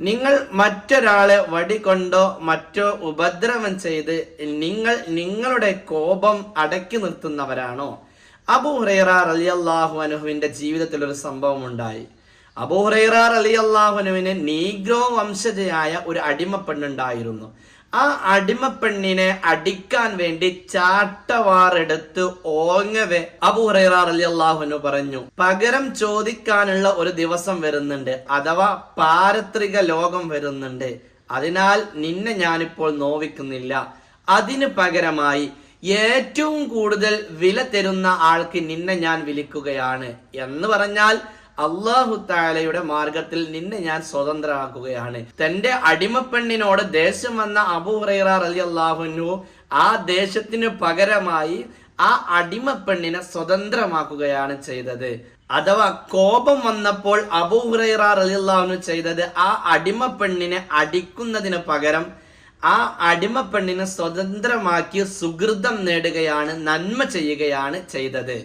നിങ്ങൾ മറ്റൊരാളെ വടികൊണ്ടോ മറ്റോ ഉപദ്രവം ചെയ്ത് നിങ്ങൾ നിങ്ങളുടെ കോപം അടക്കി നിർത്തുന്നവരാണോ? അബു ഹുറൈറ റളിയല്ലാഹു അൻഹുവിന്റെ ജീവിതത്തിൽ ഒരു സംഭവം ഉണ്ടായി അബൂ ഹുറൈറ റളിയല്ലാഹു അൻഹുവിന് നീഗ്രോ വംശജയായ ഒരു അടിമപ്പെണ്ണുണ്ടായിരുന്നു. ആ അടിമപ്പെണ്ണിനെ അടിക്കാൻ വേണ്ടി ചാട്ടവാറെടുത്ത് ഓങ്ങവേ അബൂ അലി അള്ളാഹുനു പറഞ്ഞു. പകരം ചോദിക്കാനുള്ള ഒരു ദിവസം വരുന്നുണ്ട് അഥവാ പാരത്രിക ലോകം വരുന്നുണ്ട്. അതിനാൽ നിന്നെ ഞാനിപ്പോൾ നോവിക്കുന്നില്ല. അതിന് പകരമായി ഏറ്റവും കൂടുതൽ വില തരുന്ന ആൾക്ക് നിന്നെ ഞാൻ വിളിക്കുകയാണ് എന്ന് പറഞ്ഞാൽ അള്ളാഹു താലയുടെ മാർഗത്തിൽ നിന്നെ ഞാൻ സ്വതന്ത്രമാക്കുകയാണ് തന്റെ അടിമപ്പെണ്ണിനോട് ദേശം വന്ന അബൂ ഹുറൈറ അലി അള്ളാഹുനു ആ ദേശത്തിന് പകരമായി ആ അടിമപ്പെണ്ണിനെ സ്വതന്ത്രമാക്കുകയാണ് ചെയ്തത്. അഥവാ കോപം വന്നപ്പോൾ അബൂ ഹുറൈറ അലി അള്ളാഹുനു ചെയ്തത് ആ അടിമപ്പെണ്ണിനെ അടിക്കുന്നതിന് പകരം ആ അടിമപ്പെണ്ണിനെ സ്വതന്ത്രമാക്കി സുഹൃതം നേടുകയാണ് നന്മ ചെയ്യുകയാണ് ചെയ്തത്.